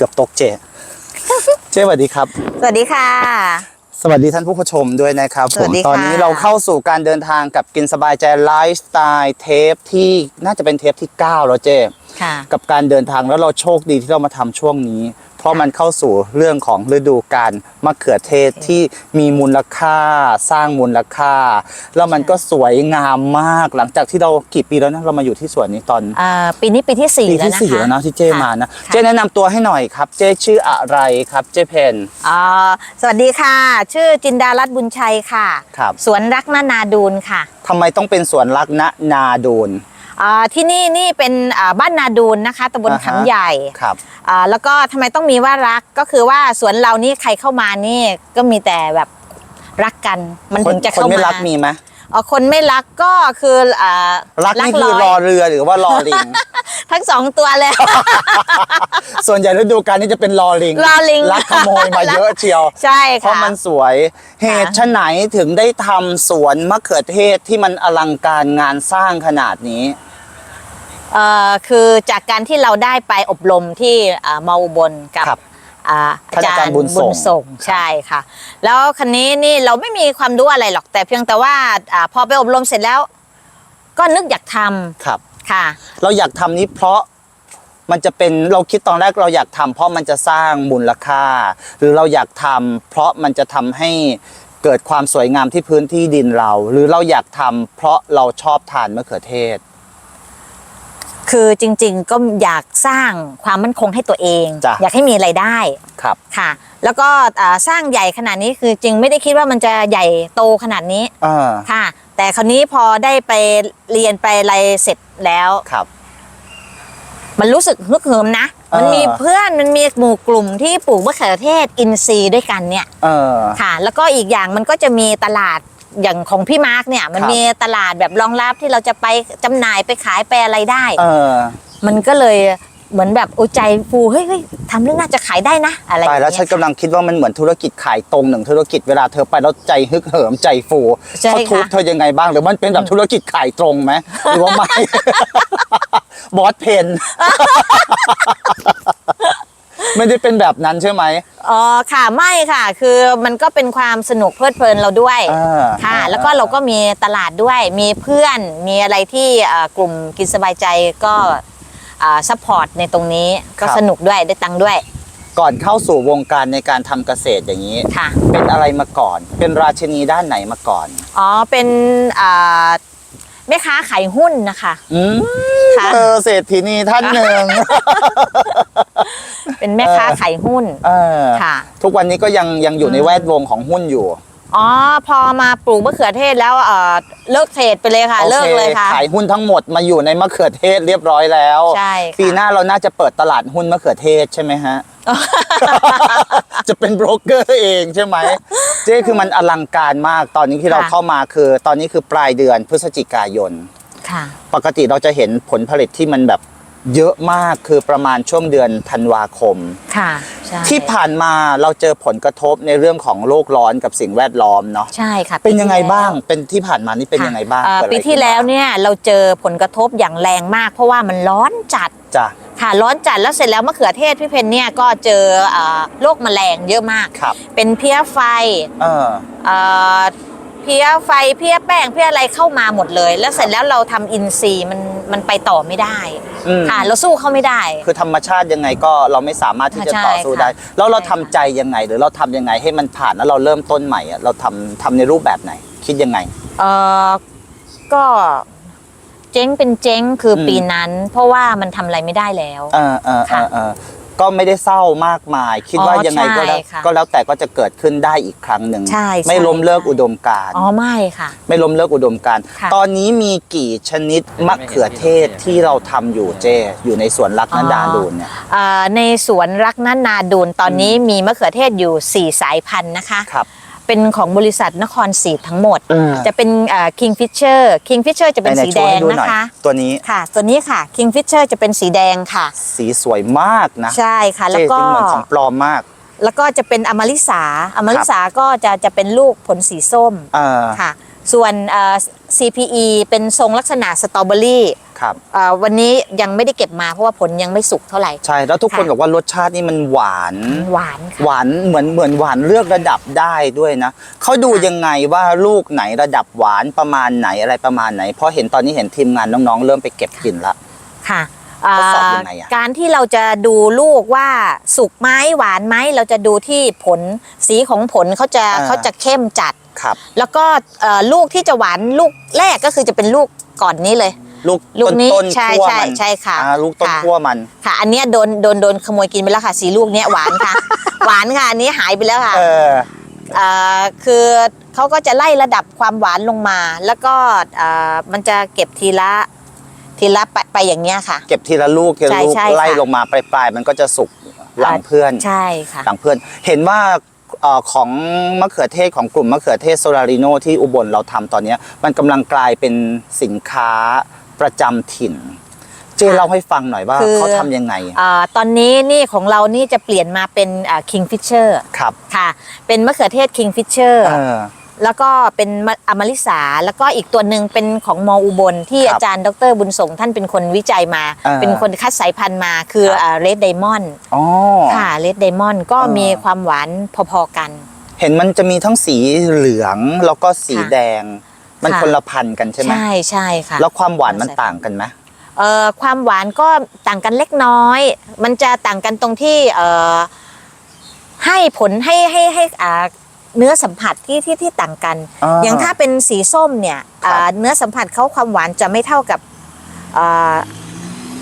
กือบตกเจ เจสวัสดีครับ สวัสดีค่ะ สวัสดีท่านผู้ชมด้วยนะครับสผวัมสดีค่ะ ตอนนี้เราเข้าสู่การเดินทางกับกินสบายใจไลฟ์สไตล์เทปที่น่าจะเป็นเทปที่ 9 แล้วเจ ค่ะ กับการเดินทางแล้วเราโชคดีที่เรามาทำช่วงนี้ เพราะมันเข้าสู่เรื่องของฤดูการมะเขือเทศที่มีมูลค่าสร้างมูลค่า แล้วมันก็สวยงามมากหลังจากที่เรากี่ปีแล้วนะเรามาอยู่ที่สวนนี้ตอนอ่าปีนี้ปีที่สี่ปีแล้วที่นะคะสี่แล้วนะที่เจค่มานะค่เจแนะนำตัวให้หน่อยครับ เจชื่ออะไรครับเจเพน อ่าสวัสดีค่ะ ชื่อจินดารัตน์บุญชัยค่ะ ครับ สวนรักนานาดูนค่ะ ทำไมต้องเป็นสวนรักณนาดูนอ่า ที่นี่นี่เป็นอ่าบ้านนาดูนนะคะตำบลอ่าฮะขำใหญ่ครับอ่าแล้วก็ทำไมต้องมีว่ารักก็คือว่าสวนเรานี่ใครเข้ามานี่ก็มีแต่แบบรักกัน มันถึงจะคนเข้าไม่มารักมีไหมอ๋อคนไม่รักก็คืออ่ารักนี่คือรร้อยเรือหรือว่ารอลิง ทั้งสองตัวเลยส่วนใหญ่ฤดูกาลนี้จะเป็นรอลิงรอลิงรักขโมยมาเยอะเชียว ใช่เพราะค่ะมันสวย เหตุชะไหนถึงได้ทำสวนมะเขือเทศที่มันอลังการงานสร้างขนาดนี้เอ่อ คือจากการที่เราได้ไปอบรมที่อ่ามาอุบลกับครับอ่าท่านอาจารย์บุญส่งส่งใช่ค่ะ แล้วคันนี้นี่เราไม่มีความรู้อะไรหรอกแต่เพียงแต่ว่าอาพอไปอบรมเสร็จแล้ว ก็นึกอยากทครับำค่ะ เราอยากทำนี้เพราะมันจะเป็นเราคิดตอนแรกเราอยากทำเพราะมันจะสร้างมูลค่า หรือเราอยากทำเพราะมันจะทำให้เกิดความสวยงามที่พื้นที่ดินเรา หรือเราอยากทำเพราะเราชอบทานมะเขือเทศ คือจริงๆก็อยากสร้างความมั่นคงให้ตัวเอง จ้ะ อยากให้มีไรายได้ครับ ค่ะ แล้วก็อ่าสร้างใหญ่ขนาดนี้คือจริงไม่ได้คิดว่ามันจะใหญ่โตขนาดนี้เออค่ะ แต่คราวนี้พอได้ไปเรียนไปอะไรเสร็จแล้ว ครับ มันรู้สึกฮึกเหิมนะเออมันมีเพื่อนมันมีหมู่กลุ่มที่ปลูกมะเขือเทศอินทรีย์ด้วยกันเนี่ยเออ ค่ะ แล้วก็อีกอย่างมันก็จะมีตลาด อย่างของพี่มาร์กเนี่ย มันครับมีตลาดแบบรองรับที่เราจะไปจำหน่ายไปขายไปอะไรได้เออมันก็เลยเหมือนแบบอุยใจฟูเฮ้ยเฮ้ยทำเรื่องน่าจะขายได้นะ อะไรตายแล้วอฉันงเงี้กำลังคิดว่ามันเหมือนธุรกิจขายตรงหนึ่งธุรกิจเวลาเธอไปแล้วใจฮึกเหิมใจฟูใช่เขาทุบค่ะเธอยังไงบ้างหรือมันเป็นแบบธุรกิจขายตรงไหมหรือว่าไม่บอสเพน ไม่ได้เป็นแบบนั้นใช่ไหม อ๋อค่ะไม่ค่ะ คือมันก็เป็นความสนุกเพลิดเพลินเราด้วยอ่าค่ะ อ่า แล้วก็เราก็มีตลาดด้วย มีเพื่อนมีอะไรที่เอ่อกลุ่มกินสบายใจก็ซัพพอร์ตในตรงนี้ก็สนุกด้วยได้ตังค์ด้วยก่อนเข้าสู่วงการในการทำเกษตรอย่างนี้ ค่ะเป็นอะไรมาก่อน เป็นราชินีด้านไหนมาก่อน อ๋อเป็นอ่า แม่ค้าขายหุ้นนะคะอืมค่ะเออเศรษฐีนีท่านหนึ่งเป็นแม่ค้าขายหุ้นเออค่ะ ทุกวันนี้ก็ยังยังอยู่ในแวดวงของหุ้นอยู่อ๋อพอมาปลูกมะเขือเทศแล้วเอ่อเลิกเทรดไปเลยค่ะโอเลิกเลยค่ะขายหุ้นทั้งหมดมาอยู่ในมะเขือเทศเรียบร้อยแล้วใช่ค่ะปีหน้าเราน่าจะเปิดตลาดหุ้นมะเขือเทศใช่ไหมฮะจะเป็นโบรกเกอร์เองใช่ไหม เจ๊คือมันอลังการมากตอนนี้ที่เราค่ะเข้ามาคือ ตอนนี้คือปลายเดือนพฤศจิกายน ค่ะ ปกติเราจะเห็นผลผลิตที่มันแบบ เยอะมากคือประมาณช่วงเดือนธันวาคม ค่ะใช่ที่ผ่านมาเราเจอผลกระทบในเรื่องของโลกร้อนกับสิ่งแวดล้อมเนาะใช่ค่ะเป็นยังไงที่แล้วบ้างเป็นที่ผ่านมานี่เป็นยังไงบ้างค่ะเอ่อเกิดอะไรปีที่ขึ้นแล้วบ้างเนี่ยเราเจอผลกระทบอย่างแรงมาก เพราะว่ามันร้อนจัดจ้ะ ค่ะร้อนจัดแล้วเสร็จแล้วมะเขือเทศพี่เพนเนี่ยก็เจอเอ่อโรคแมลงเยอะมาก ครับ เป็นเพี้ยไฟ เออ เอ่อเพี้ยไฟเพี้ยแป้งเพี้ยอะไรเข้ามาหมดเลย แล้วเสร็จแล้วเราทำอินทรีย์มันมันไปต่อไม่ได้อืม ค่ะเราสู้เขาไม่ได้ คือธรรมชาติยังไงก็เราไม่สามารถที่จะใช่ต่อสู้ค่ะได้แล้วเราใช่ทำค่ะ ใจยังไง หรือเราทำยังไงให้มันผ่านแล้วเราเริ่มต้นใหม่อะเราทำทำในรูปแบบไหน คิดยังไง เออก็เจ๊งเป็นเจ๊งคืออม ปีนั้น เพราะว่ามันทำอะไรไม่ได้แล้ว เออเออเอค่ะ อเออ ก็ไม่ได้เศร้ามากมาย คิดว่าอ๋อยังไงก็แล้วใช่ค่ะก็แล้วแต่ก็จะเกิดขึ้นได้อีกครั้งหนึ่งใช่ใช่ไม่ล้มเลิกใช่อุดมการณ์อ๋อไม่ค่ะ ไม่ล้มเลิกอุดมการณ์ค่ะ ตอนนี้มีกี่ชนิดมะเขือเทศที่เราทำอยู่เจ อยู่ในสวนรักนันดาดูนเนี่ยเอ่อในสวนรักนันนาดูนตอนนี้มีมะเขือเทศอยู่ 4 สายพันธุ์นะคะ ครับ เป็นของบริษัทนครศรีทั้งหมด เออ จะเป็นเอ่อ Kingfisher Kingfisher จะเป็นไหนสีๆโชแดว์งให้ดูหนะน่อยคะ ตัวนี้ค่ะ ตัวนี้ค่ะ Kingfisher จะเป็นสีแดงค่ะ สีสวยมากนะใช่ค่ะเจแล้วจก็ริงเหมือนของปลอมมาก แล้วก็จะเป็นอมริสาอมริสาก็จะจะเป็นลูกผลสีส้มเออ ค่ะ ส่วนเอ่อ CPE เป็นทรงลักษณะสตรอเบอรี่ครับ เอ่อวันนี้ยังไม่ได้เก็บมาเพราะว่าผลยังไม่สุกเท่าไหร่ ใช่แล้วทุกคนค่ะ บอกว่ารสชาตินี่มันหวาน หวานค่ะหวานเหมือนเหมือนหวานเลือกระดับได้ด้วยนะเขาดูค่ะยังไงว่าลูกไหนระดับหวานประมาณไหนอะไรประมาณไหน เพราะเห็นตอนนี้เห็นทีมงานน้องๆ เริ่มไปเก็บกินละ ค่ะ ทดสอบเอ่อยังไงอะการที่เราจะดูลูกว่าสุกไหมหวานไหมเราจะดูที่ผลสีของผลเขาจะเขาจะเข้มจัด ครับ แล้วก็เอ่อลูกที่จะหวานลูกแรกก็คือจะเป็นลูกก่อนนี้เลย ลูกลูกนี้ต้นใช่ขั้วใช่มันใช่ค่ะอ่าลูกต้นค่ะ ขั้วมัน ค่ะ อันเนี้ยโดนโดนโดนขโมยกินไปแล้วค่ะสีลูกเนี้ยหวานค่ะ หวานค่ะอันนี้หายไปแล้วค่ะ เออ เอ่อคือเขาก็จะไล่ระดับความหวานลงมา แล้วก็เอ่อมันจะเก็บทีละ ทีละไปไปอย่างเงี้ยค่ะ เก็บทีละลูกทีละใช่ลูกใช่ค่ะ ไล่ลงมาปลายๆมันก็จะสุกหลังเพื่อนใช่ค่ะ หลังเพื่อน เห็นว่าเอ่อของมะเขือเทศของกลุ่มมะเขือเทศโซลาริโนที่อุบลเราทำตอนเนี้ยมันกำลังกลายเป็นสินค้าประจำถิ่น เจค่ะเล่าให้ฟังหน่อยว่าคือ เขาทำยังไงเอ่อตอนนี้นี่ของเรานี่จะเปลี่ยนมาเป็นเอ่อ Kingfisher ครับค่ะ เป็นมะเขือเทศ Kingfisher เออ แล้วก็เป็นมะอมริสาแล้วก็อีกตัวหนึ่งเป็นของมออุบล ที่ครับอาจารย์ดรบุญส่งท่านเป็นคนวิจัยมาอ่าเป็นคนคัดสายพันธุ์มาคือครับเรดไดมอนด์อ๋อค่ะเรดไดมอนด์ก็อ่ามีมีความหวานพอๆกัน เห็นมันจะมีทั้งสีเหลืองแล้วก็สีค่ะแดง มันค่ะคนละพันธุ์กันใช่ไหมใช่ใช่ค่ะแล้วความหวานมันต่างกันไหมเอ่อความหวานก็ต่างกันเล็กน้อย มันจะต่างกันตรงที่เอ่อให้ผลให้ให้ให้อ่า เนื้อสัมผัสที่ที่ที่ต่างกัน อ่าอย่างถ้าเป็นสีส้มเนี่ยครับ อ่าเนื้อสัมผัสเขาความหวานจะไม่เท่ากับ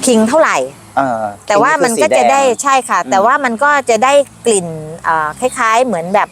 คิงเท่าไหร่เออแต่ว่ามันก็จะได้คือสีแงใช่ค่ะอืมแต่ว่ามันก็จะได้กลิ่นอ่าคล้าย ๆ เหมือนแบบ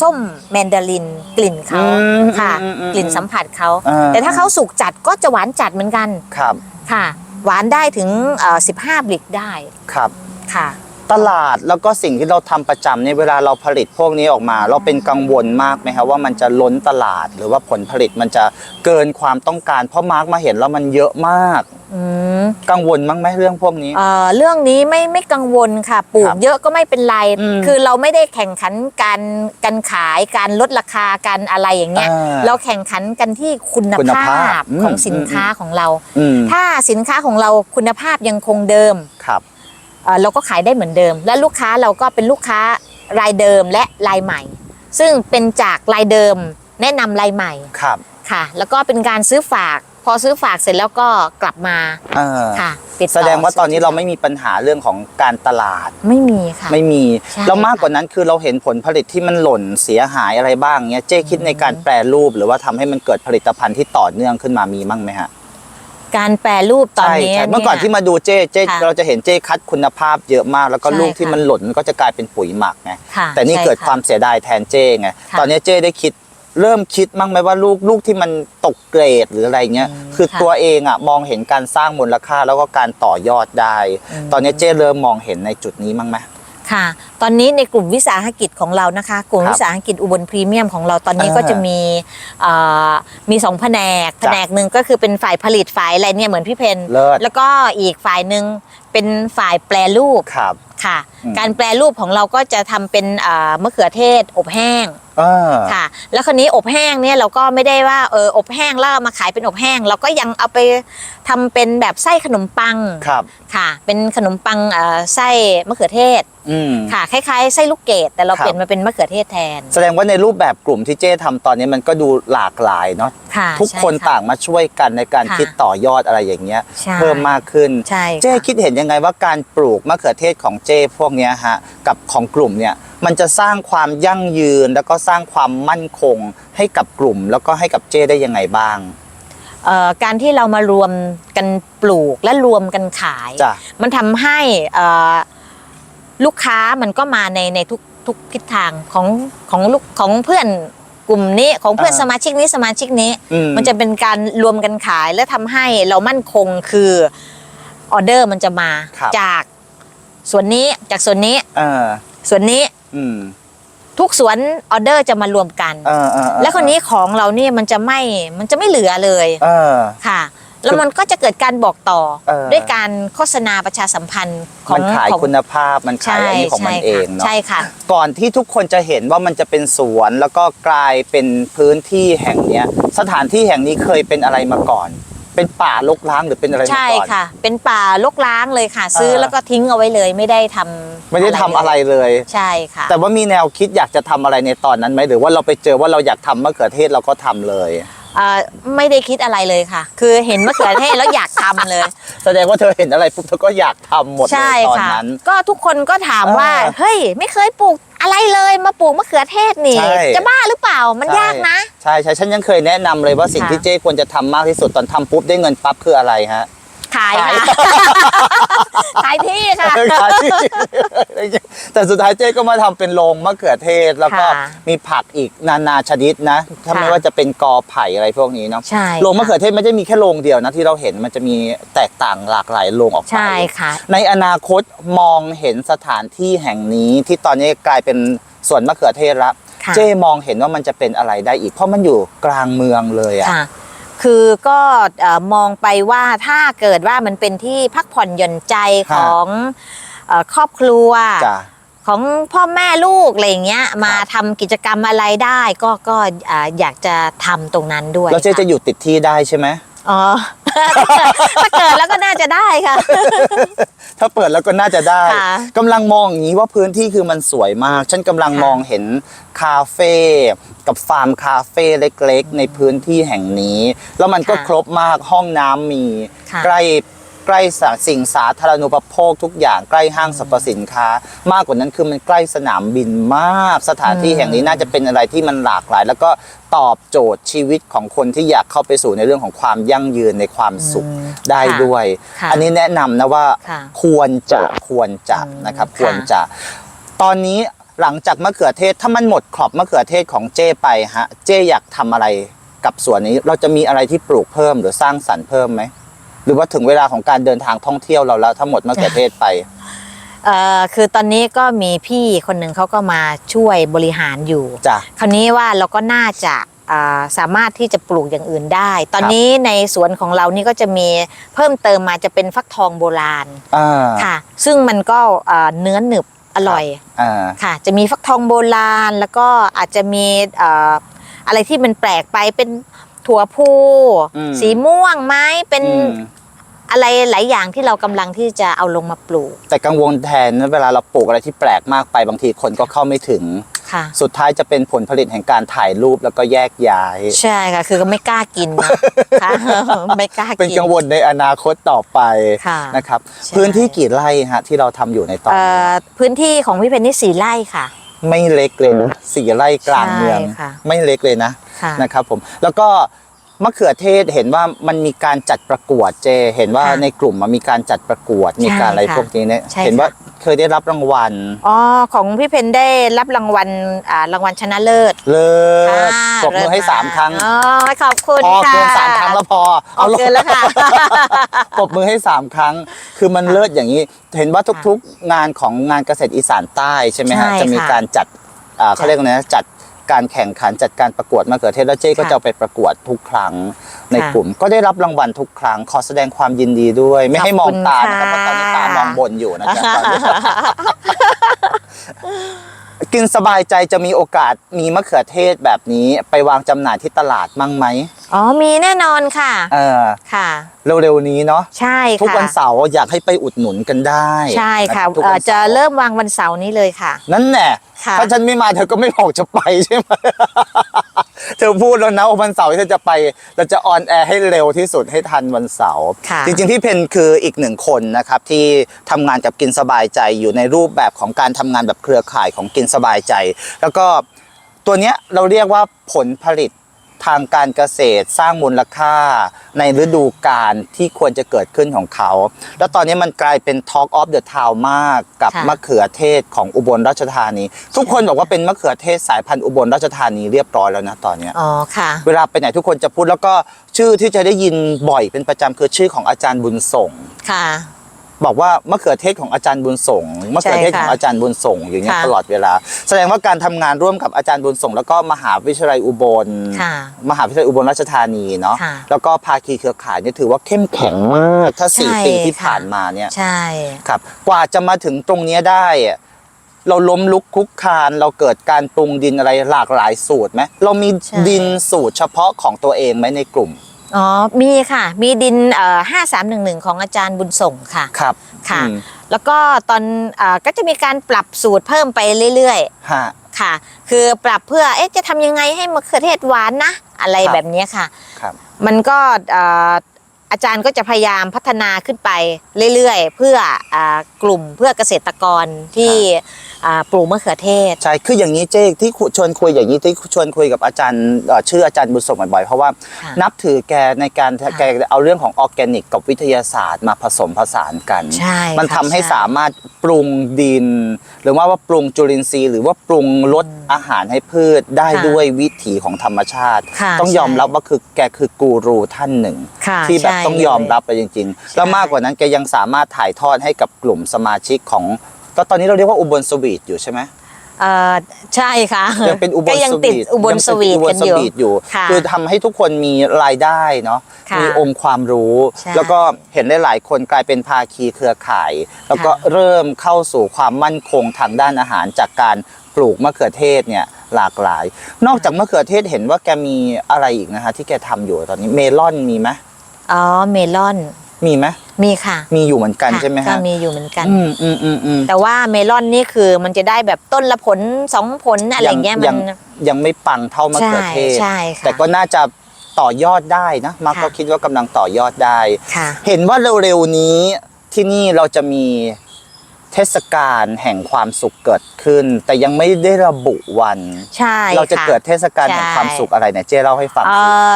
ส้มแมนดารินกลิ่นเขาอืมค่ะอืมอืมกลิ่นสัมผัสเขาอ่แต่ถ้าเขาสุกจัดก็จะหวานจัดเหมือนกันครับค่ะ หวานได้ถึงเอ่อ15บลิกได้ครับ ค่ะ ตลาดแล้วก็สิ่งที่เราทำประจำเนี่ยเวลาเราผลิตพวกนี้ออกมา เราเป็นกังวลมากไหมครับว่ามันจะล้นตลาดหรือว่าผลผลิตมันจะเกินความต้องการ เพราะมาร์กมาเห็นแล้วมันเยอะมากอืมกังวลมั้งไหมเรื่องพวกนี้เอ่อเรื่องนี้ไม่ไม่กังวลค่ะปลูครักบเยอะก็ไม่เป็นไรอืมคือเราไม่ได้แข่งขันการการขายการลดราคาการอะไรอย่างเงี้ยอ่าเราแข่งขันกันที่คุณคุณภาภาพพอืมของสินค้าของเราอืมถ้าสินค้าของเราคุณภาพยังคงเดิมครับ เอ่อเราก็ขายได้เหมือนเดิม และลูกค้าเราก็เป็นลูกค้ารายเดิมและรายใหม่ ซึ่งเป็นจากรายเดิมแนะนำรายใหม่ครับค่ะ แล้วก็เป็นการซื้อฝาก พอซื้อฝากเสร็จแล้วก็กลับมาเออค่ะติดต่อแสดงว่าตอนนี้เราไม่มีปัญหาเรื่องของการตลาดไม่มีค่ะไม่มีใช่แล้วมากค่ะกว่านั้นคือเราเห็นผลผลิตที่มันหล่นเสียหายอะไรบ้างเนี้ยเจ้คิดในการแปรรูป หรือว่าทำให้มันเกิดผลิตภัณฑ์ที่ต่อเนื่องขึ้นมามีมั่งไหมฮะ การแปรรูปตอนนี้ใช่ใช่เมื่อก่อนยที่มาดูเจ้เจ้ค่ะเราจะเห็นเจ้คัดคุณภาพเยอะมาก แล้วก็ใช่ลูกที่ค่ะมันหล่นมันก็จะกลายเป็นปุ๋ยหมักไงค่ะแต่นี่ใช่เกิดค่ะความเสียดายแทนเจ้ไงค่ะตอนนี้เจ้ได้คิดเริ่มคิดมั้งไหมว่าลูกลูกที่มันตกเกรดหรืออะไรเงี้ยอืมคือค่ะตัวเองอะมองเห็นการสร้างมูลค่าแล้วก็การต่อยอดได้ อืม ตอนนี้เจ้เริ่มมองเห็นในจุดนี้มั้งไหม ค่ะ ตอนนี้ในกลุ่มวิสาหกิจของเรานะคะ กลุ่มครับวิสาหกิจอุบลพรีเมียมของเราตอนนี้อ่าก็จะมีเอ่อมีสองแผนกแผนกหนึ่งก็คือเป็นฝ่ายผลิตฝ่ายอะไรเนี่ยเหมือนพี่เพนเลิศแล้วก็อีกฝ่ายหนึ่งเป็นฝ่ายแปรรูปครับค่ะอืมการแปรรูปของเราก็จะทำเป็นเอ่อมะเขือเทศอบแห้งเออค่ะ แล้วคราวนี้อบแห้งเนี่ยเราก็ไม่ได้ว่าเอออบแห้งแล้วเอามาขายเป็นอบแห้ง เราก็ยังเอาไปทำเป็นแบบไส้ขนมปังครับค่ะ เป็นขนมปังเอ่อไส้มะเขือเทศอืมค่ะคล้ายๆไส้ลูกเกดแต่เราครับ เปลี่ยนมาเป็นมะเขือเทศแทน แสดงว่าในรูปแบบกลุ่มที่เจ้ทำตอนนี้มันก็ดูหลากหลายเนาะค่ะทุกคนใช่ะต่างมาช่วยกันในการค่ะคิดต่อยอดอะไรอย่างเงี้ย ใช่เพิ่มมากขึ้น ใช่ค่ะเจ้คิดเห็นยังไงว่าการปลูกมะเขือเทศของเจ้พวกเนี้ยฮะกับของกลุ่มเนี่ยมันจะสร้างความยั่งยืนแล้วก็สร้างความมั่นคงให้กับกลุ่ม แล้วก็ให้กับเจ้ได้ยังไงบ้างเอ่อการที่เรามารวมกันปลูกและรวมกันขาย จ้ะมันทำให้เอ่อ ลูกค้ามันก็มาในในทุกทุกทิศทางของของลูกของเพื่อนกลุ่มนี้ของเพื่อนอ่าสมาชิกนี้สมาชิกนี้ อืม มันจะเป็นการรวมกันขายและทำให้เรามั่นคงคือออเดอร์มันจะมาครับ จากส่วนนี้จากส่วนนี้เออส่วนนี้อืมทุกสวนออเดอร์จะมารวมกัน เออเออเออแล้วคนนี้ของเราเนี่ยมันจะไม่มันจะไม่เหลือเลยเออ ค่ะ แล้วมันก็จะเกิดการบอกต่อเออ ด้วยการโฆษณาประชาสัมพันธ์ขอมังนขายของคุณภาพมันขายใช่อันนี้ของมันใช่เอค่ะงเนาะ ใช่ค่ะ ก่อนที่ทุกคนจะเห็นว่ามันจะเป็นสวนแล้วก็กลายเป็นพื้นที่แห่งเนี้ย สถานที่แห่งนี้เคยเป็นอะไรมาก่อน เป็นป่ารกร้างหรือเป็นอะไรมาใช่ก่อน ค่ะ เป็นป่ารกร้างเลยค่ะ ซื้อเออ แล้วก็ทิ้งเอาไว้เลยไม่ได้ทำไม่ได้ทำอะไรเลย ใช่ค่ะ แต่ว่ามีแนวคิดอยากจะทำอะไรในตอนนั้นไหมหรือว่าเราไปเจอว่าเราอยากทำมะเขือเทศเราก็ทำเลย เอ่อไม่ได้คิดอะไรเลยค่ะ คือเห็นมะเขือเทศแล้วอยากทำเลย แสดงว่าเธอเห็นอะไรปุ๊บเธอก็อยากทำหมดเลใช่ยตอนค่ะ นั้น ก็ทุกคนก็ถามว่า เออเฮ้ย ไม่เคยปลูกอะไรเลยมาปลูกมะเขือเทศนี่ ใช่ จะบ้าหรือเปล่ามันยากนะ ใช่ใช่ฉันยังเคยแนะนำเลยว่าสิ่งค่ะ ที่เจ้ควรจะทำมากที่สุดตอนทำปุ๊บได้เงินปั๊บคืออะไรฮะ ขายค่ะ ขายที่ค่ะ ขายที่แต่สุดท้ายเจ๊ก็มาทำเป็นโรงมะเขือเทศ แล้วก็ค่ะมีผักอีกนานาชนิดนะถ้าค่ะไม่ว่าจะเป็นกอไผ่อะไรพวกนี้เนาะใช่โรงมะเขืค่ะอเทศไม่ได้มีแค่โรงเดียวนะที่เราเห็นมันจะมีแตกต่างหลากหลายโรงออกไปใช่ค่ะในอนาคตมองเห็นสถานที่แห่งนี้ที่ตอนนี้กลายเป็นสวนมะเขือเทศละค่ะเจ้มองเห็นว่ามันจะเป็นอะไรได้อีก เพราะมันอยู่กลางเมืองเลยอะ ค่ะคือก็เอ่อมองไปว่าถ้าเกิดว่ามันเป็นที่พักผ่อนหย่อนใจของเอ่อครอบครัวจ้ะของพ่อแม่ลูกอะไรอย่างเงี้ยมาทำกิจกรรมอะไรได้ก็ก็อ่าอยากจะทำตรงนั้นด้วยแล้วเจ๊ค่จะอยู่ติดที่ได้ใช่ไหม อ๋อ ถ้าเกิดแล้วก็น่าจะได้ค่ะ ถ้าเปิดแล้วก็น่าจะได้ค่ะกำลังมองอย่างนี้ว่าพื้นที่คือมันสวยมาก ฉันกำลังค่ะมองเห็นคาเฟ่กับฟาร์มคาเฟ่เล็กๆ ในพื้นที่แห่งนี้ แล้วมันก็ค่ะครบมากห้องน้ำมี ค่ะ ใกล้ ใกล้สาสิ่งสาธารณูปโภคทุกอย่างใกล้ห้างสรรพสินค้า มากกว่านั้นคือมันใกล้สนามบินมาก สถานที่อืมแห่งนี้น่าจะเป็นอะไรที่มันหลากหลาย แล้วก็ตอบโจทย์ชีวิตของคนที่อยากเข้าไปสู่ในเรื่องของความยั่งยืนในความสุขอืมได้ค่ะด้วยค่ะอันนี้แนะนำนะว่าค่ะควรจะควรจะอืมนะครับค่ะควรจะตอนนี้หลังจากมะเขือเทศถ้ามันหมดขอบมะเขือเทศของเจ้ไปฮะเจ้อยากทำอะไรกับสวนนี้เราจะมีอะไรที่ปลูกเพิ่มหรือสร้างสรรค์เพิ่มไหม หรือว่าถึงเวลาของการเดินทางท่องเที่ยวเราแล้วถ้าหมดมะเขือเทศไป เอ่อคือตอนนี้ก็มีพี่คนหนึ่งเขาก็มาช่วยบริหารอยู่ จ้ะ คราวนี้ว่าเราก็น่าจะอ่าสามารถที่จะปลูกอย่างอื่นได้ ตอนครับ นี้ในสวนของเรานี่ก็จะมีเพิ่มเติมมาจะเป็นฟักทองโบราณอ่าค่ะ ซึ่งมันก็อ่าเนื้อหนึบอร่อยอ่าค่ะ จะมีฟักทองโบราณแล้วก็อาจจะมีอ่าอะไรที่มันแปลกไปเป็น ถั่วพูอืมสีม่วงไหมเป็นอืม อะไรหลายอย่างที่เรากำลังที่จะเอาลงมาปลูกแต่กังวลแทนนะเวลาเราปลูกอะไรที่แปลกมากไปบางทีคนก็เข้าไม่ถึง ค่ะ สุดท้ายจะเป็นผลผลิตแห่งการถ่ายรูปแล้วก็แยกย้าย ใช่ค่ะ คือก็ไม่กล้ากินนะค่ะไม่กล้ากิน เป็นกังวลในอนาคตต่อไปค่ะนะครับ ใช่ พื้นที่กี่ไร่ฮะที่เราทำอยู่ในตอนเอ่นี้อพื้นที่ของพี่เพนนี่สี่ไร่ค่ะ ไม่เล็กเลยนะสี่ไร่กลางเมือง ใช่ค่ะ ไม่เล็กเลยนะ ค่ะ นะครับผมแล้วก็มะเขือเทศเห็นว่ามันมีการจัดประกวดเจ เห็นว่าค่ะในกลุ่มมันมีการจัดประกวดมีการอะไรใช่ค่ะพวกนี้เนี่ยใช่เห็นว่าค่ะ เคยได้รับรางวัล อ๋อ ของพี่เพนได้รับรางวัลอ่ารางวัลชนะเลิศ เลิค่ะศปรบมือให้เลิศสามครั้งอ๋อขอบคุณพอค่ะเกินสามครั้งแล้วพอเอาเกินแล้วค่ะ ปรบมือให้สามครั้ง คือมันเลิศอย่างนี้ เห็นว่าทุกๆงานของงานเกษตรอีสานใต้ใช่ไหมฮะใช่จะมีค่ะ การจัดอ่าเขาเรียกว่าไงนะจัด การแข่งขันจัดการประกวดมะเขือเทศแล้วเจ๊ก็ค่ะจะเอาไปประกวดทุกครั้งในค่ะกลุ่ม ก็ได้รับรางวัลทุกครั้งขอแสดงความยินดีด้วย ไม่ให้มองตานะครับเพขอบราะคุณตอนนี้ค่ะตามองบนอยู่นะครับตอนนี้ กินสบายใจจะมีโอกาสมีมะเขือเทศแบบนี้ไปวางจำหน่ายที่ตลาดมั่งไหมอ๋อมีแน่นอนค่ะ เออค่ะ เร็วๆนี้เนาะใช่ค่ะทุกวันเสาร์อยากให้ไปอุดหนุนกันได้ใช่ค่ะนรับทุกเอ่วัอนสาจะเริ่มวางวันเสาร์นี้เลยค่ะ นั่นแหละค่ะ ถ้าฉันไม่มาเธอก็ไม่บอกจะไปใช่ไหม เธอพูดแล้วนะว่าวันเสาร์ที่เธอจะไป เราจะออนแอร์ให้เร็วที่สุดให้ทันวันเสาร์ค่ะจริงๆพี่เพนคืออีกหนึ่งคนนะครับที่ทำงานกับกินสบายใจอยู่ในรูปแบบของการทำงานแบบเครือข่ายของกินสบายใจ แล้วก็ตัวเนี้ยเราเรียกว่าผลผลิต ทางการเกษตรสร้างมูลค่า ในฤดูกาลที่ควรจะเกิดขึ้นของเขา แล้วตอนนี้มันกลายเป็น Talk of the Town มากกับค่ะมะเขือเทศของอุบลราชธานี ทุกคนบอกว่าเป็นมะเขือเทศสายพันธุ์อุบลราชธานีเรียบร้อยแล้วนะตอนเนี้ยอ๋อค่ะเวลาไปไหนทุกคนจะพูดแล้วก็ชื่อที่จะได้ยินบ่อยเป็นประจำคือชื่อของอาจารย์บุญส่งค่ะ บอกว่ามะเขือเทศของอาจารย์บุญส่งมะเขือเทศใช่ค่ะของอาจารย์บุญส่งอย่างเงี้ยค่ะตลอดเวลา แสดงว่าการทำงานร่วมกับอาจารย์บุญส่ง แล้วก็มหาวิทยาลัยอุบลค่ะมหาวิทยาลัยอุบลราชธานีเนาะค่ะแล้วก็ภาคีเครือข่ายเนี่ยถือว่าเข้มแข็งมากถ้าสี่ใช่ปีที่ค่ะผ่านมาเนี่ยใช่ครับกว่าจะมาถึงตรงเนี้ยได้อะเราล้มลุกคลุกคลานเราเกิดการปรุงดินอะไรหลากหลายสูตรไหมเรามีใช่ดินสูตรเฉพาะของตัวเองไหมในกลุ่ม อ๋อ มีค่ะ มีดินเอ่อ5311ของอาจารย์บุญส่งค่ะ ครับค่ะ อืมแล้วก็ตอนเออก็จะมีการปรับสูตรเพิ่มไปเรื่อยฮะ ๆ ค่ะ คือปรับเพื่อ เอ๊ะ จะทำยังไงให้มะเขือเทศหวานนะ อะไรครับ แบบเนี้ยค่ะ ครับ มันก็เอ่ออาจารย์ก็จะพยายามพัฒนาขึ้นไปเรื่อยๆ เพื่ออากลุ่มเพื่อเกษตรกรที่อ่า ปลูกมะเขือเทศ ใช่ คืออย่างนี้เจ๊ที่คุชวนคุยอย่างนี้ที่ชวนคุยกับอาจารย์เอ่อชื่ออาจารย์บุญส่งบ่อยๆ เพราะว่าค่ะนับถือแกในการค่ะแกเอาเรื่องของออร์แกนิก กับวิทยาศาสตร์มาผสมผสานกันใช่มันค่ะทำให้ช่สามารถปรุงดิน หรือว่าว่าปรุงจุลินทรีย์ หรือว่าปรุงลดอาหารให้พืชได้ค่ะด้วยวิถีของธรรมชาติค่ะต้องยอมใช่รับว่าคือแกคือกูรูท่านหนึ่งค่ะที่แบบใช่ต้องยอมรับไปจริงๆ แล้วมากกว่านั้นแกยังสามารถถ่ายทอดให้กับกลุ่มสมาชิกของ ก็ตอนนี้เราเรียกว่าอุบลสวีทอยู่ใช่ไหมเอ่อใช่ค่ะยังเป็นอุบลก็ยังสติดวีทอุบลสวีทยังเป็กันอยู่อุบลสวีทอยู่ ค่ะคือทำให้ทุกคนมีรายได้เนาะค่ะมีองค์ความรู้ ใช่แล้วก็เห็นได้หลายคนกลายเป็นภาคีเครือข่าย แล้วก็ค่ะเริ่มเข้าสู่ความมั่นคงทางด้านอาหารจากการปลูกมะเขือเทศเนี่ยหลากหลาย นอกจากมะเขือเทศเห็นว่าแกมีอะไรอีกนะคะที่แกทำอยู่ตอนนี้เมลอนมีไหมอ๋อเมลอน มีไหมมีค่ะมีอยู่เหมือนกันค่ะใช่ไหมก็ฮะมีอยู่เหมือนกัน อืมอืมอืมอืมแต่ว่าเมลอนนี่คือมันจะได้แบบต้นละผลสองผลอะไรเงี้ยมัยังนยังไม่ปังเท่ามะเขือเทศใช่ใช่ค่ะแต่ก็น่าจะต่อยอดได้นะมาร์คค่ะก็คิดว่ากำลังต่อยอดได้ค่ะเห็นว่าเร็วๆนี้ที่นี่เราจะมีเทศกาลแห่งความสุขเกิดขึ้น แต่ยังไม่ได้ระบุวันใช่เราจะค่เกิดเทศกาลแห่งใช่ความสุขอะไรเนี่ยเจ้เล่าให้ฟังเอ่สิอ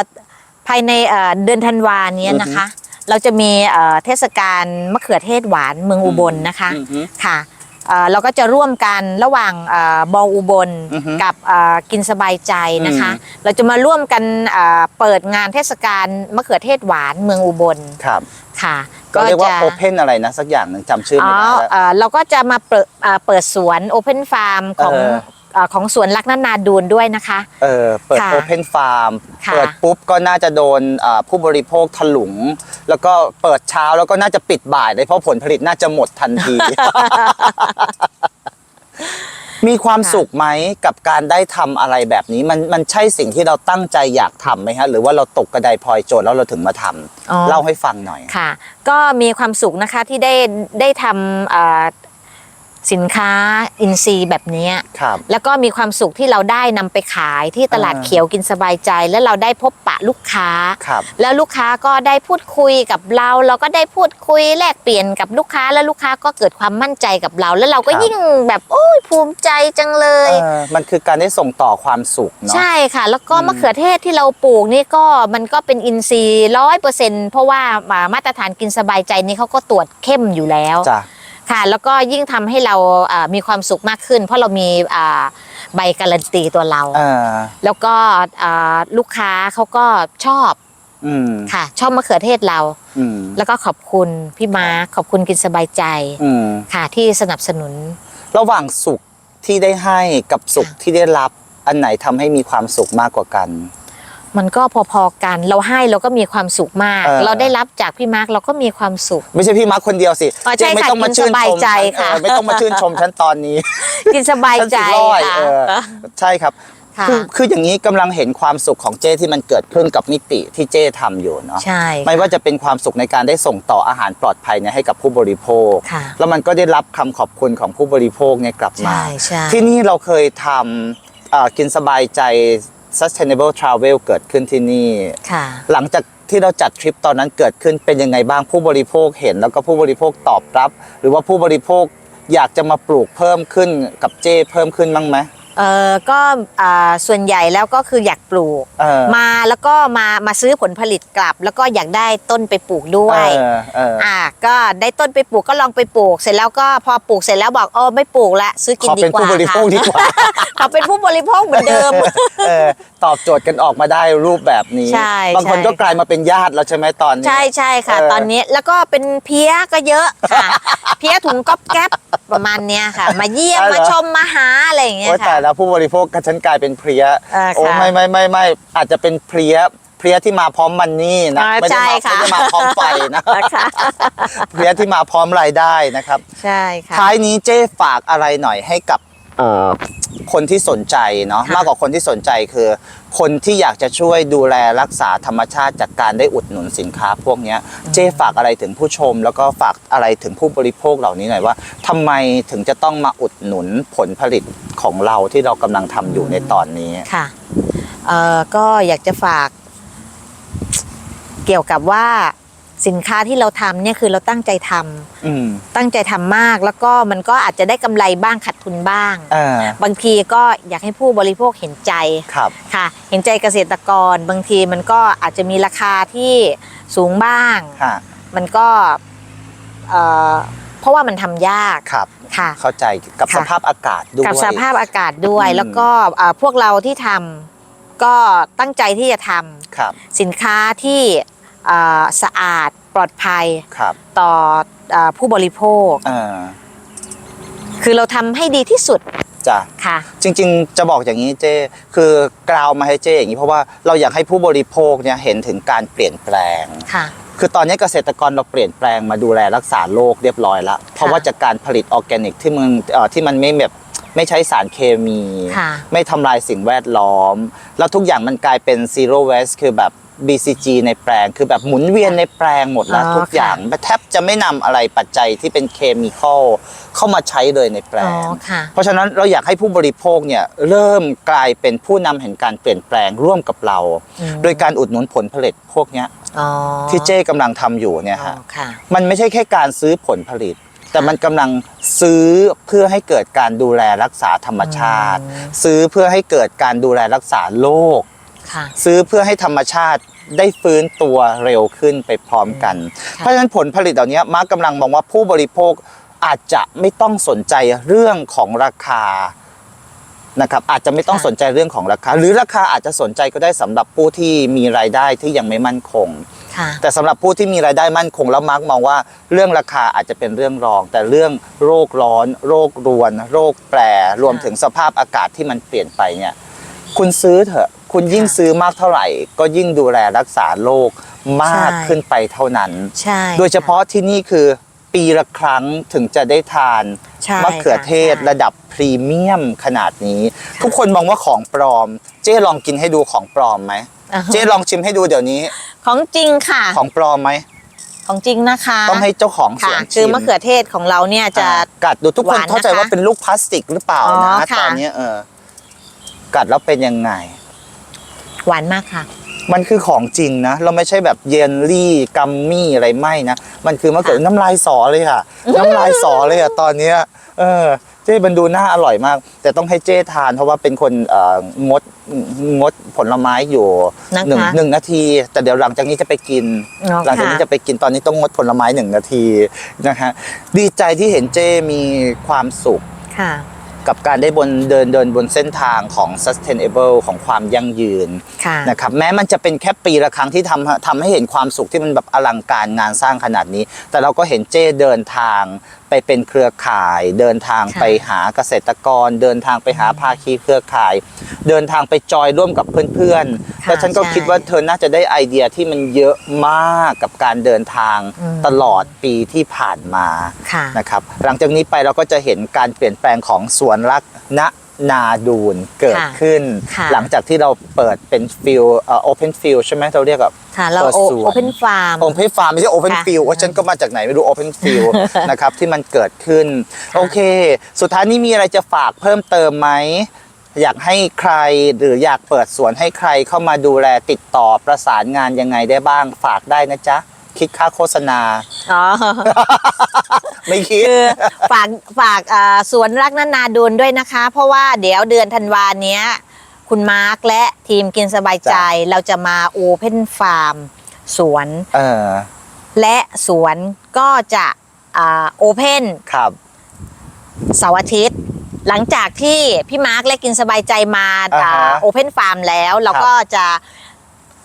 ภายในเอ่อเดือนธันวาเนี้ยนะคะ เราจะมีเอ่อเทศกาลมะเขือเทศหวานเมืองอุบลนะคะอือฮึ ค่ะเอ่อเราก็จะร่วมกันระหว่างเอ่อบองอุบลอือฮึกับเอ่อกินสบายใจนะคะ อืมเราจะมาร่วมกันเอ่อเปิดงานเทศกาลมะเขือเทศหวานเมืองอุบลครับ ค่ะก็เรียกว่าจะ โอเพนอะไรนะ สักอย่างหนึ่งจำชื่ออ๋ไม่อได้แล้ว เอ่อเราก็จะมาเปิดเอ่อเปิดสวนโอเพนฟาร์มของเออ เอ่อของสวนรักนานาดูนด้วยนะคะ เออเปิดค่ะโอเพนฟาร์มค่ะ เปิดปุ๊บก็น่าจะโดนอ่าผู้บริโภคถลุง แล้วก็เปิดเช้าแล้วก็น่าจะปิดบ่ายเลยเพราะผลผลิตน่าจะหมดทันที มีความค่ะสุขไหมกับการได้ทำอะไรแบบนี้ มันมันใช่สิ่งที่เราตั้งใจอยากทำไหมฮะ หรือว่าเราตกกระไดพลอยโจรแล้วเราถึงมาทำอ๋อ เล่าให้ฟังหน่อย ค่ะ ก็มีความสุขนะคะที่ได้ได้ทำเอ่อ สินค้าอินทรีย์แบบเนี้ยครับ แล้วก็มีความสุขที่เราได้นำไปขายที่ตลาดอ่าเขียวกินสบายใจ แล้วเราได้พบปะลูกค้า ครับ แล้วลูกค้าก็ได้พูดคุยกับเรา เราก็ได้พูดคุยแลกเปลี่ยนกับลูกค้าแล้วลูกค้าก็เกิดความมั่นใจกับเรา แล้วเราก็ครับ ยิ่งแบบโอ้ยภูมิใจจังเลย เออมันคือการได้ส่งต่อความสุขเนาะ ใช่ค่ะ แล้วก็อืม มะเขือเทศที่เราปลูกนี่ก็มันก็เป็นอินทรีย์ร้อยเปอร์เซ็นเพราะว่าอ่ามาตรฐานกินสบายใจนี่เขาก็ตรวจเข้มอยู่แล้ว จ้ะ ค่ะ แล้วก็ยิ่งทำให้เราอ่ามีความสุขมากขึ้น เพราะเรามีอ่าใบการันตีตัวเราเออแล้วก็อ่าลูกค้าเขาก็ชอบอืมค่ะ ชอบมะเขือเทศเราอืมแล้วก็ขอบคุณพี่มาร์คขอบคุณกินสบายใจอืมค่ะที่สนับสนุน ระหว่างสุขที่ได้ให้กับสุขค่ะที่ได้รับอันไหนทำให้มีความสุขมากกว่ากัน มันก็พอๆกัน เราให้เราก็มีความสุขมาก เออ เราได้รับจากพี่มาร์คเราก็มีความสุข ไม่ใช่พี่มาร์คคนเดียวสิอ๋อใช่เจ๊ไม่ค่ะต้องมาชื่นกินสบายชมใจฉันค่ะ เออไม่ต้องมาชื่นชมฉันตอนนี้ กินสบายใจฉันสิร้อยค่ะ เออใช่ครับค่ะ คือคืออย่างนี้กำลังเห็นความสุขของเจ้ที่มันเกิดขึ้นกับมิติที่เจ้ทำอยู่เนาะใช่ ไม่ว่าจะเป็นความสุขในการได้ส่งต่ออาหารปลอดภัยเนี่ยให้กับผู้บริโภค ค่ะ แล้วมันก็ได้รับคำขอบคุณของผู้บริโภคเนี่ยกลับมา ใช่ใช่ ที่นี่เราเคยทำเอ่อกินสบายใจ sustainable travel เกิดขึ้นที่นี่ ค่ะ หลังจากที่เราจัดทริปตอนนั้นเกิดขึ้นเป็นยังไงบ้างผู้บริโภคเห็น แล้วก็ผู้บริโภคตอบรับ หรือว่าผู้บริโภคอยากจะมาปลูกเพิ่มขึ้นกับเจ้เพิ่มขึ้นบ้างไหม เออก็อ่าส่วนใหญ่แล้วก็คืออยากปลูก เออมาแล้วก็มามาซื้อผลผลิตกลับ แล้วก็อยากได้ต้นไปปลูกด้วย เออเอออ่าก็ได้ต้นไปปลูกก็ลองไปปลูก เสร็จแล้วก็พอปลูกเสร็จแล้วบอกเออไม่ปลูกละซื้อกินขอดีเป็นกว่าผู้บริโภคค่ะดีกว่า ขอเป็นผู้บริโภคเหมือนเดิม เออตอบโจทย์กันออกมาได้รูปแบบนี้ ใช่บางคนใช่ ก็กลายมาเป็นญาติแล้วใช่ไหมตอนนี้ ใช่ใช่ค่ะ เออ ตอนนี้แล้วก็เป็นเพี้ยก็เยอะค่ะ เพี้ยถุงก๊อบแก๊บประมาณเนี้ยค่ะ มาเยี่ยมมาชมมาหาอะไรอย่างเงี้ยโอ้ยค่ะแต่แล้วผู้บริโภคก็ฉันกลายเป็นเพลียเออโอ้ค่ะไม่ไม่ไม่ไม่อาจจะเป็นเพลียเพลียที่มาพร้อมมันนี่นะอ่าไม่ได้ใช่มาค่ะไม่ได้มาพร้อมไฟนะค่ะเพลียที่มาพร้อมรายได้นะครับ ใช่ค่ะ ท้ายนี้เจ๊ฝากอะไรหน่อยให้กับเอ่อ คนที่สนใจเนาะค่ะมากกว่าคนที่สนใจคือ คนที่อยากจะช่วยดูแลรักษาธรรมชาติจากการได้อุดหนุนสินค้าพวกเนี้ยเจ๊ฝากอะไรถึงผู้ชม แล้วก็ฝากอะไรถึงผู้บริโภคเหล่านี้หน่อยว่าทำไมถึงจะต้องมาอุดหนุนผลผลิตของเราที่เรากำลังทำอยู่ในตอนนี้ค่ะเอ่อก็อยากจะฝาก เกี่ยวกับว่า สินค้าที่เราทำเนี่ยคือเราตั้งใจทำอืมตั้งใจทำมากแล้วก็มันก็อาจจะได้กำไรบ้างขาดทุนบ้างเออบางทีก็อยากให้ผู้บริโภคเห็นใจครับ ค่ะ เห็นใจเกษตรกร บางทีมันก็อาจจะมีราคาที่สูงบ้าง ค่ะ มันก็เอ่อเพราะว่ามันทำยากครับ ค่ะ เข้าใจกับค่ะ สภาพอากาศด้วย กับสภาพอากาศด้วยอืม แล้วก็เอ่อพวกเราที่ทำก็ตั้งใจที่จะทำครับ สินค้าที่เอ่อ สะอาดปลอดภัยครับต่อเออผู้บริโภคเออคือเราทำให้ดีที่สุดจ้ะ ค่ะ จริงๆ จะบอกอย่างนี้เจ้คือกราวมาให้เจ้อย่างนี้เพราะว่าเราอยากให้ผู้บริโภคเนี่ยเห็นถึงการเปลี่ยนแปลง ค่ะ คือตอนนี้เกษตรกรเราเปลี่ยนแปลงมาดูแลรักษาโรคเรียบร้อยแล้วเพราะว่าจากการผลิตออร์แกนิกที่มันเอ่อที่มันไม่แบบไม่ใช้สารเคมี ค่ะ ไม่ทำลายสิ่งแวดล้อม แล้วทุกอย่างมันกลายเป็น zero waste คือแบบ BCG ในแปลงคือแบบหมุนเวียนในแปลงหมดแล้วอ๋อทุกอย่าง แทบจะไม่นำอะไรปัจจัยที่เป็นเคมีคอลเข้ามาใช้เลยในแปลอ๋องค่ะ เพราะฉะนั้นเราอยากให้ผู้บริโภคเนี่ยเริ่มกลายเป็นผู้นำแห่งการเปลี่ยนแปลงร่วมกับเรา อืมโดยการอุดหนุนผลผลิตพวกเนี้ยอ๋อที่เจ้กำลังทำอยู่เนี่ยอ๋อฮะ ค่ะ มันไม่ใช่แค่การซื้อผลผลิต แต่มันกำลังซื้อเพื่อให้เกิดการดูแลรักษาธรรมชาติอืมซื้อเพื่อให้เกิดการดูแลรักษาโรคค่ะ ซื้อเพื่อให้ธรรมชาติได้ฟื้นตัวเร็วขึ้นไปพร้อมกันค่ะเพราะฉะนั้นผลผลิตเหล่านี้มาร์กกำลังมองว่าผู้บริโภคอาจจะไม่ต้องสนใจเรื่องของราคานะครับอาจจะไม่ต้องสนใจเรื่องของราคา หรือราคาอาจจะสนใจก็ได้สำหรับผู้ที่มีรายได้ที่ยังไม่มั่นคงค่ะแต่สำหรับผู้ที่มีรายได้มั่นคงแล้วมาร์กมองว่าเรื่องราคาอาจจะเป็นเรื่องรอง แต่เรื่องโรคร้อน โรครวน โรคแปร รวมถึงสภาพอากาศที่มันเปลี่ยนไปเนี่ย คุณซื้อเถอะ คุณยิ่งค่ะซื้อมากเท่าไหร่ ก็ยิ่งดูแลรักษาโรคมากใช่ขึ้นไปเท่านั้นใช่โดยเฉพาะที่นี่คือปีละครั้งถึงจะได้ทานใช่มะเขือเทศค่ะระดับพรีเมียมขนาดนี้ค่ะทุกคนมองว่าของปลอม เจ๊ลองกินให้ดูของปลอมไหมอ่าฮะเจ๊ลองชิมให้ดูเดี๋ยวนี้ ของจริงค่ะ ของปลอมไหมของจริงนะคะ ต้องให้เจ้าของสค่ะวนคืชิอมมะเขือเทศของเราเนี่ยจะอ่ากัดดูทุกคนหวานนะคะเข้าใจว่าเป็นลูกพลาสติกหรือเปล่าอ๋อนะค่ะตอนนี้เออ กัดแล้วเป็นยังไง หวานมากค่ะ มันคือของจริงนะ เราไม่ใช่แบบเยลลี่กัมมี่อะไรไม่นะ มันคือมะเขือค่ะน้ำลายสอเลยค่ะ น้ำลายสอเลยอะตอนเนี้ยเออเจ้มันดูน่าอร่อยมาก แต่ต้องให้เจ้ทานเพราะว่าเป็นคนเอ่องดงดผลไม้อยู่นะคะหนึ่งหนึ่งนาที แต่เดี๋ยวหลังจากนี้จะไปกินอ๋อหลังจากนี้ค่ะจะไปกินตอนนี้ต้องงดผลไม้หนึ่งนาทีนะฮะดีใจที่เห็นเจ้มีความสุขค่ะ กับการได้บนเดินเดินบนเส้นทางของ sustainable ของความยั่งยืนค่ะนะครับแม้มันจะเป็นแค่ปีละครั้งที่ทำทำให้เห็นความสุขที่มันแบบอลังการงานสร้างขนาดนี้ แต่เราก็เห็นเจ้เดินทาง ไปเป็นเครือข่าย เดินทางค่ะไปหาเกษตรกร เดินทางไปหาภาคีเครือข่าย เดินทางไปจอยร่วมกับเพื่อนๆค่ะแล้วฉันก็ใช่คิดว่าเธอน่าจะได้ไอเดียที่มันเยอะมากกับการเดินทางอืมตลอดปีที่ผ่านมาค่ะนะครับหลังจากนี้ไปเราก็จะเห็นการเปลี่ยนแปลงของสวนรักณ นาดูนเกิดค่ะขึ้น ค่ะหลังจากที่เราเปิดเป็นฟิลเอ่อโอเพนฟิลใช่ไหมเราเรียกแบบค่ะเราเปิดโอสวนโอเพนฟาร์มโอเพนฟาร์มไม่ใช่โอเพนค่ะฟิลว่าฉันก็มาจากไหนไม่รู้โอเพนฟิลนะครับที่มันเกิดขึ้นค่ะโอเค สุดท้ายนี้มีอะไรจะฝากเพิ่มเติมไหมอยากให้ใครหรืออยากเปิดสวนให้ใครเข้ามาดูแลติดต่อประสานงานยังไงได้บ้างฝากได้นะจ๊ะ คิดค่าโฆษณา อ๋อ ไม่คิด คือฝากฝากอ่าสวนรักนานาดูนด้วยนะคะ เพราะว่าเดี๋ยวเดือนธันวาเนี้ย คุณมาร์คและทีมกินสบายใจ จ้ะ เราจะมาโอเพนฟาร์มสวนเออและสวนก็จะโอเพนครับ เสาร์อาทิตย์ หลังจากที่พี่มาร์คและกินสบายใจมาอ่าฮะโอเพนฟาร์มแล้ว เราครับก็จะ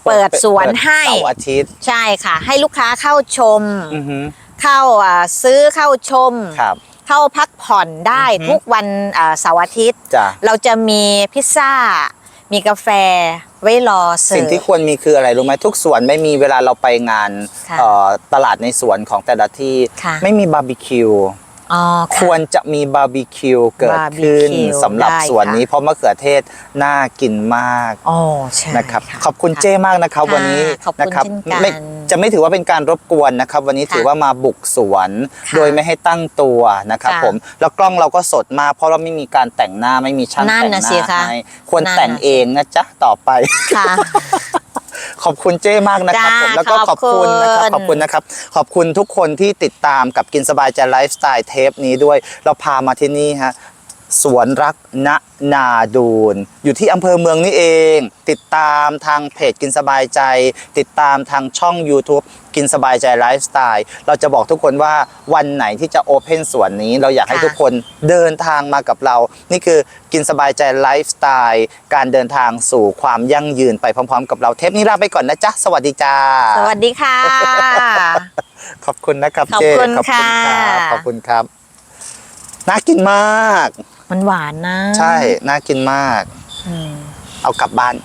เปิดสวนให้เสาร์อาทิตย์ใช่ค่ะ ให้ลูกค้าเข้าชม อือฮึเข้าอ่าซื้อเข้าชม ครับ เข้าพักผ่อนได้อือฮึ ทุกวันอ่าเสาร์อาทิตย์ จ้ะเราจะมีพิซซ่า มีกาแฟไว้รอเสิสิ่งร์ฟ ที่ควรมีคืออะไรรู้ไหมทุกสวนไม่มีเวลาเราไปงานค่ะเอ่อตลาดในสวนของแต่ละที่ ค่ะ ไม่มีบาร์บีคิว อ๋อคค่ะวรจะมีบาร์บีคิวเกิดขึ้นบาร์บีคิวสำหรับได้สวนนี้ค่ะเพราะมะเขือเทศน่ากินมากอ๋อใช่นะครับะ ขอบคุณะเจ้มากนะครับค่ะวันนี้ขอบคุณนะครับเช่นกันไม่จะไม่ถือว่าเป็นการรบกวนนะครับ วันนี้ค่ะถือว่ามาบุกสวน ค่ะโดยไม่ให้ตั้งตัวนะครับค่ะผมแล้วกล้องเราก็สดมากเพราะเราไม่มีการแต่งหน้าไม่มีช่างนั่นแต่งหน่ะสิน้าคะให้ควรนั่นแต่งน่ะสิเองนะจ๊ะต่อไป ค่ะ ขอบคุณเจ้มากนะครับจ้าผมแล้วก็ขขออบบคุณนะครับคุณขอบคุณนะครับ ขอบคุณทุกคนที่ติดตามกับกินสบายใจไลฟ์สไตล์เทปนี้ด้วย เราพามาที่นี่ฮะ สวนรักณนาดูน อยู่ที่อำเภอเมืองนี่เอง ติดตามทางเพจกินสบายใจ ติดตามทางช่อง YouTube กินสบายใจไลฟ์สไตล์เราจะบอกทุกคนว่าวันไหนที่จะโอเพนสวนนี้ เราอยากให้ค่ะทุกคนเดินทางมากับเรา นี่คือกินสบายใจไลฟ์สไตล์การเดินทางสู่ความยั่งยืนไปพร้อมๆ กับเราเทปนี้ลาไปก่อนนะจ๊ะ สวัสดีจ้า สวัสดีค่ะ ขอบคุณนะครับขอบเจ้คุณขอบคุณคค่ะรับขอบคุณครับ น่ากินมาก มันหวานนะ ใช่ น่ากินมากอืมเอากลับบ้าน